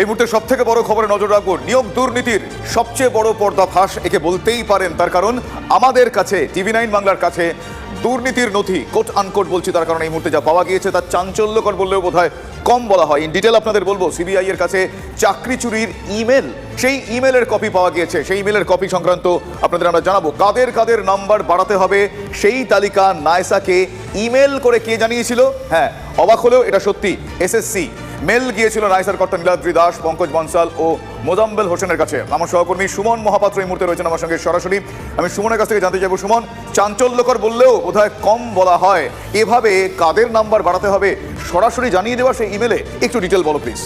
এই মুহূর্তে সব থেকে বড় খবরে নজর রাখব নিয়োগ দুর্নীতির সবচেয়ে বড় পর্দা ফাঁস একে বলতেই পারেন তার কারণ আমাদের কাছে, টিভি নাইন বাংলার কাছে দুর্নীতির নথি কোট আনকোট বলছি তার কারণ এই মুহূর্তে যা পাওয়া গিয়েছে তার চাঞ্চল্যকর বললেও বোধ কম বলা হয়। ইন ডিটেল আপনাদের বলব সিবিআই এর কাছে চাকরি চুরির ইমেল সেই ইমেলের কপি পাওয়া গিয়েছে। সেই ইমেলের কপি সংক্রান্ত আপনাদের আমরা জানাব। কাদের কাদের নাম্বার বাড়াতে হবে, সেই তালিকা নাইসাকে ইমেল করে কে জানিয়েছিল? হ্যাঁ অবাক হলেও এটা সত্যি এসএসসি মেল গিয়েছিল নাইসার কর্তা নীলাদ্রি দাস, পঙ্কজ বনসাল ও মোজাম্বেল হোসেনের কাছে। আমার সহকর্মী সুমন মহাপাত্র এই মুহূর্তে রয়েছেন আমার সঙ্গে সরাসরি। আমি সুমনের কাছ থেকে জানতে চাইব, সুমন, চাঞ্চল্যকর বললেও বোধহয় কম বলা হয়। এভাবে কাদের নাম্বার বাড়াতে হবে সরাসরি জানিয়ে দেওয়া সেই ইমেলে একটু ডিটেল বলো প্লিজ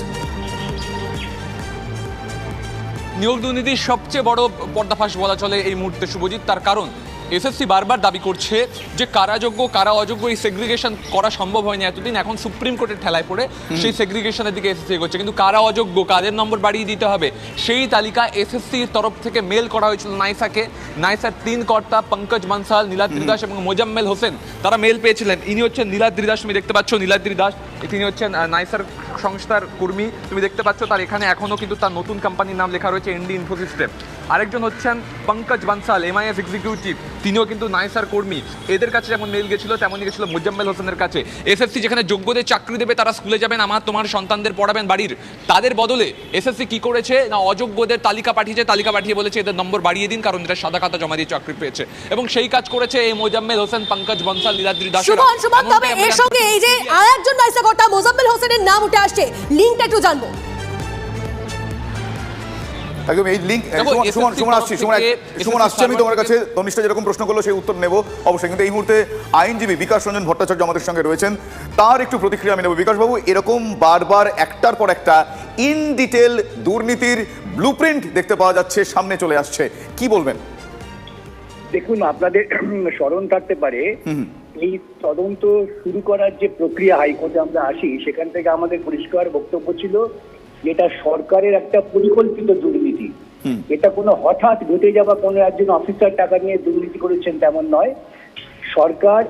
নিয়োগ দুর্নীতির সবচেয়ে বড় পর্দাফাঁস বলা চলে এই মুহূর্তে, শুভজিৎ। তার কারণ? এসএসসি বারবার দাবি করছে যে কারাযোগ্য কারা অযোগ্য এই সেগ্রিগেশন করা সম্ভব হয়নি এতদিন। এখন সুপ্রিম কোর্টের ঠেলায় পড়ে সেই সেগ্রিগেশনের দিকে এসএসসি এগোচ্ছে। কিন্তু কারা অযোগ্য কাদের নম্বর বাড়িয়ে দিতে হবে সেই তালিকা এসএসসির তরফ থেকে মেল করা হয়েছিল নাইসাকে। নাইসার তিন কর্তা পঙ্কজ বানসাল নীলাদ্রি দাস এবং মোজাম্মেল হোসেন তারা মেল পেয়েছিলেন। ইনি হচ্ছেন নীলাদ্রি দাস তুমি দেখতে পাচ্ছ নীলাদ্রি দাস তিনি হচ্ছেন নাইসার সংস্থার কর্মী তুমি দেখতে পাচ্ছ তার এখানে এখনও কিন্তু তার নতুন কোম্পানির নাম লেখা রয়েছে এনডি ইনফো সিস্টেম আরেকজন হচ্ছেন পঙ্কজ বানসাল এমআইএস এক্সিকিউটিভ তিনিও কিন্তু নাইসার কর্মী। এদের কাছে যেমন মেল গেছিল তেমনই গেছিল মুজাম্মেল হোসেনের কাছে। এসএসসি যেখানে যোগ্যদের চাকরি দেবে তারা স্কুলে যাবেন আমার তোমার সন্তানদের পড়াবেন বাড়ির। তাদের বদলে এসএসসি কি করেছে না অযোগ্যদের তালিকা পাঠিয়েছে তালিকা পাঠিয়ে বলেছে এদের নম্বর বাড়িয়ে দিন কারণ এরা সাদা খাতা জমা দিয়ে চাকরি পেয়েছে। এবং সেই কাজ করেছে এই মোজাম্মেল হোসেন পঙ্কজ বনসাল লীলাদ্রি দাস। সুমন সুমন তবে এর সঙ্গে এই যে আর একজন নাইসা কর্তা মোজাম্মেল হোসেনের নাম উঠে আসছে। লিঙ্কটা একটু জানব। একদম এই লিঙ্ক সুমন সুমন আসছি সুমন সুমন আসছি আমি তোমার কাছে তনিষ্ঠা যেরকম প্রশ্ন করল সেই উত্তর নেব। অবশ্যই কিন্তু এই মুহূর্তে আইনজীবী বিকাশ রঞ্জন ভট্টাচার্য আমাদের সঙ্গে রয়েছেন। তার একটু প্রতিক্রিয়া আমি নেব। বিকাশবাবু এরকম বারবার একটার পর একটা ইন ডিটেল দুর্নীতির ব্লুপ্রিন্ট দেখতে পাওয়া যাচ্ছে সামনে চলে আসছে। কি বলবেন? দেখুন আপনাদের স্মরণ থাকতে পারে এই তদন্ত শুরু করার যে প্রক্রিয়া হাইকোর্টে আমরা আসি সেখান থেকে আমাদের পরিষ্কার বক্তব্য ছিল যে এটা সরকারের একটা পরিকল্পিত দুর্নীতি। এটা কোনো হঠাৎ ঘটে যাওয়া কোনো একজন অফিসার টাকা নিয়ে দুর্নীতি করেছেন তেমন নয়। সরকার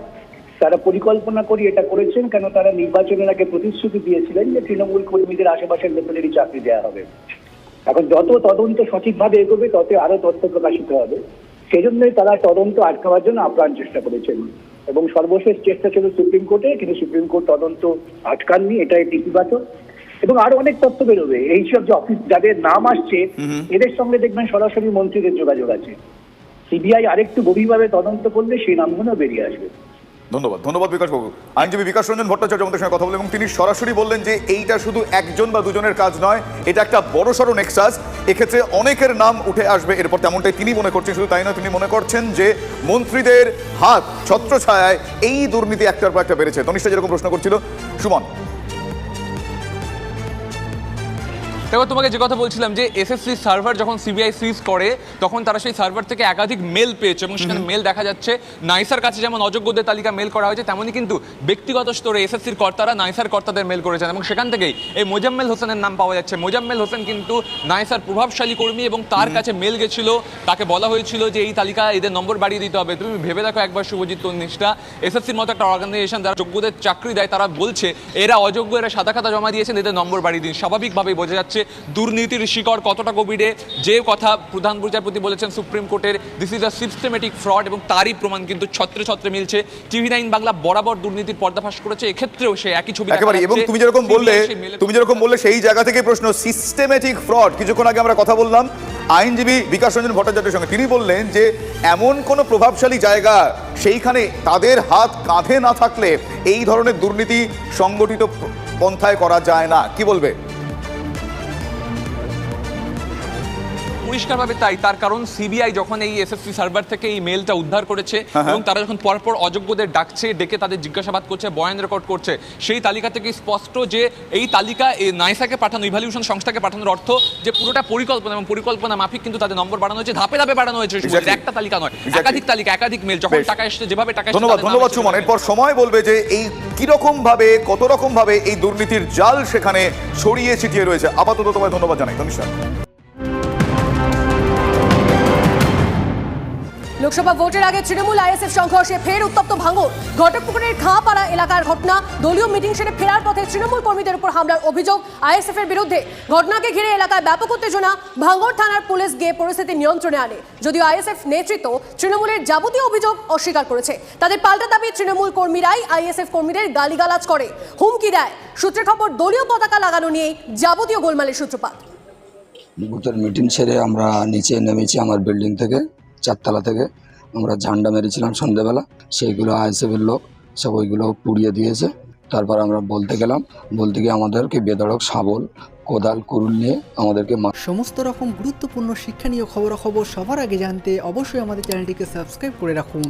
তারা পরিকল্পনা করে এটা করেছেন কেন তারা নির্বাচনের আগে প্রতিশ্রুতি দিয়েছিলেন যে তৃণমূল কর্মীদের আশেপাশের লোকেদেরই চাকরি দেওয়া হবে। এখন যত তদন্ত সঠিকভাবে এগোবে তত আরও তথ্য প্রকাশিত হবে। সেজন্যই তারা তদন্ত আটকাবার জন্য আপ্রাণ চেষ্টা করেছেন। এবং সর্বশেষ চেষ্টা ছিল সুপ্রিম কোর্টে কিন্তু সুপ্রিম কোর্ট তদন্ত আটকাননি এটাই ইতিবাচক। এবং আরও অনেক তথ্য বেরোবে। এইসব যে অফিস যাদের নাম আসছে এদের সঙ্গে দেখবেন সরাসরি মন্ত্রীদের যোগাযোগ আছে। সিবিআই আরেকটু গভীরভাবে তদন্ত করলে সেই নামগুলো বেরিয়ে আসবে। ধন্যবাদ। ধন্যবাদ বিকাশবাবু আইনজীবী বিকাশ রঞ্জন ভট্টাচার্য আমাদের সঙ্গে কথা বলেন এবং তিনি সরাসরি বললেন যে এইটা শুধু একজন বা দুজনের কাজ নয় এটা একটা বড়সড় নেক্সাস এক্ষেত্রে অনেকের নাম উঠে আসবে এরপর তেমনটাই তিনি মনে করছেন শুধু তাই নয় তিনি মনে করছেন যে মন্ত্রীদের হাত ছত্রছায়ায় এই দুর্নীতি একটার পর একটা বেড়েছে। তনিষ্ঠা যেরকম প্রশ্ন করছিল। সুমন। দেখো তোমাকে যে কথা বলছিলাম যে এসএসসি সার্ভার যখন সিবিআই সিজ করে তখন তারা সেই সার্ভার থেকে একাধিক মেল পেয়েছে এবং সেখানে মেল দেখা যাচ্ছে। নাইসার কাছে যেমন অযোগ্যদের তালিকা মেল করা হয়েছে তেমনই কিন্তু ব্যক্তিগত স্তরে এসএসসির কর্তারা নাইসার কর্তাদের মেল করেছেন এবং সেখান থেকেই এই মোজাম্মেল হোসেনের নাম পাওয়া যাচ্ছে। মোজাম্মেল হোসেন কিন্তু নাইসার প্রভাবশালী কর্মী এবং তার কাছে মেল গেছিল। তাকে বলা হয়েছিল যে এই তালিকা এদের নম্বর বাড়িয়ে দিতে হবে। তুমি ভেবে দেখো একবার শুভজিৎ নিষ্ঠা এসএসসির মতো একটা অর্গানাইজেশন যারা যোগ্যদের চাকরি দেয় তারা বলছে এরা অযোগ্য এরা সাদা খাতা জমা দিয়েছেন এদের নম্বর বাড়িয়ে দিন। স্বাভাবিকভাবেই বোঝা যাচ্ছে দুর্নীতির শিকড় কতটা গভীরে? যে কথা প্রধান বিচারপতি বলেছেন সুপ্রিম কোর্টের this is a systematic fraud এবং তারই প্রমাণ কিন্তু ছত্রে ছত্রে মিলছে। টিভি নাইন বাংলা বরাবর দুর্নীতির পর্দাফাশ করেছে এক্ষেত্রেও সে একই ছবি একেবারে এবং তুমি যেরকম বললে তুমি যেরকম বললে সেই জায়গা থেকে প্রশ্ন সিস্টেমেটিক ফ্রড কিছুক্ষণ আগে আমরা কথা বললাম আইনজীবী বিকাশ রঞ্জন ভট্টাচার্যের সঙ্গে। তিনি বললেন যে এমন কোনো প্রভাবশালী জায়গা সেইখানে তাদের হাত কাঁধে না থাকলে এই ধরনের দুর্নীতি সংগঠিত পন্থায় করা যায় না। কি বলবে? পরিষ্কারভাবে তাই। তার কারণ সিবিআই যখন এই এসএসসি সার্ভার থেকে এই মেলটা উদ্ধার করেছে এবং তারা যখন পরপর অযোগ্যদের ডাকছে ডেকে তাদের জিজ্ঞাসাবাদ করছে বয়ান রেকর্ড করছে সেই তালিকা থেকে স্পষ্ট যে এই তালিকা এই নাইসাকে পাঠানো ইভ্যালুয়েশন সংস্থাকে পাঠানোর অর্থ যে পুরোটা পরিকল্পনা এবং পরিকল্পনা মাফিক কিন্তু তাদের নম্বর বাড়ানো হয়েছে ধাপে ধাপে বাড়ানো হয়েছে। একটা তালিকা নয় একাধিক তালিকা একাধিক মেল যখন টাকা এসছে যেভাবে টাকা ধন্যবাদ ধন্যবাদ সুমন। এরপর সময় বলবে যে এই কীরকম ভাবে কত রকম ভাবে এই দুর্নীতির জাল সেখানে ছড়িয়ে ছিটিয়ে রয়েছে। আপাতত তোমায় ধন্যবাদ জানাই তনিষ্ঠা লোকসভা ভোটের আগে তৃণমূল আইএসএফ সংঘর্ষে ফের উত্তপ্ত ভাঙর ঘটকপুকুরের খাঁপাড়া এলাকার ঘটনা। দলীয় মিটিং সেরে ফেরার পথে তৃণমূল কর্মীদের উপর হামলার অভিযোগ আইএসএফ এর বিরুদ্ধে। ঘটনাকে ঘিরে এলাকায় ব্যাপক উত্তেজনা। ভাঙর থানার পুলিশ গিয়ে পরিস্থিতি নিয়ন্ত্রণে আনে। যদিও আইএসএফ নেতৃত্ব তৃণমূলের যাবতীয় অভিযোগ অস্বীকার করেছে। তাদের পাল্টা দাবি তৃণমূল কর্মীরাই আইএসএফ কর্মীদের গালিগালাজ করে। হুমকি দেয়। সূত্রের খবর, দলীয় পতাকা লাগানো নিয়েই যাবতীয় গোলমালের সূত্রপাত। মিটিং সেরে আমরা নিচে নেমেছি আমার বিল্ডিং থেকে। চারতলা থেকে আমরা ঝান্ডা মেরেছিলাম সন্ধেবেলা। সেইগুলো আইসিএফের লোক সব ওইগুলো পুড়িয়ে দিয়েছে। তারপর আমরা বলতে গেলাম, বলতে গিয়ে আমাদেরকে বেদড়ক শাবল, কোদাল, কুরুল নিয়ে আমাদেরকে সমস্ত রকম গুরুত্বপূর্ণ শিক্ষণীয় খবরাখবর সবার আগে জানতে অবশ্যই আমাদের চ্যানেলটিকে সাবস্ক্রাইব করে রাখুন।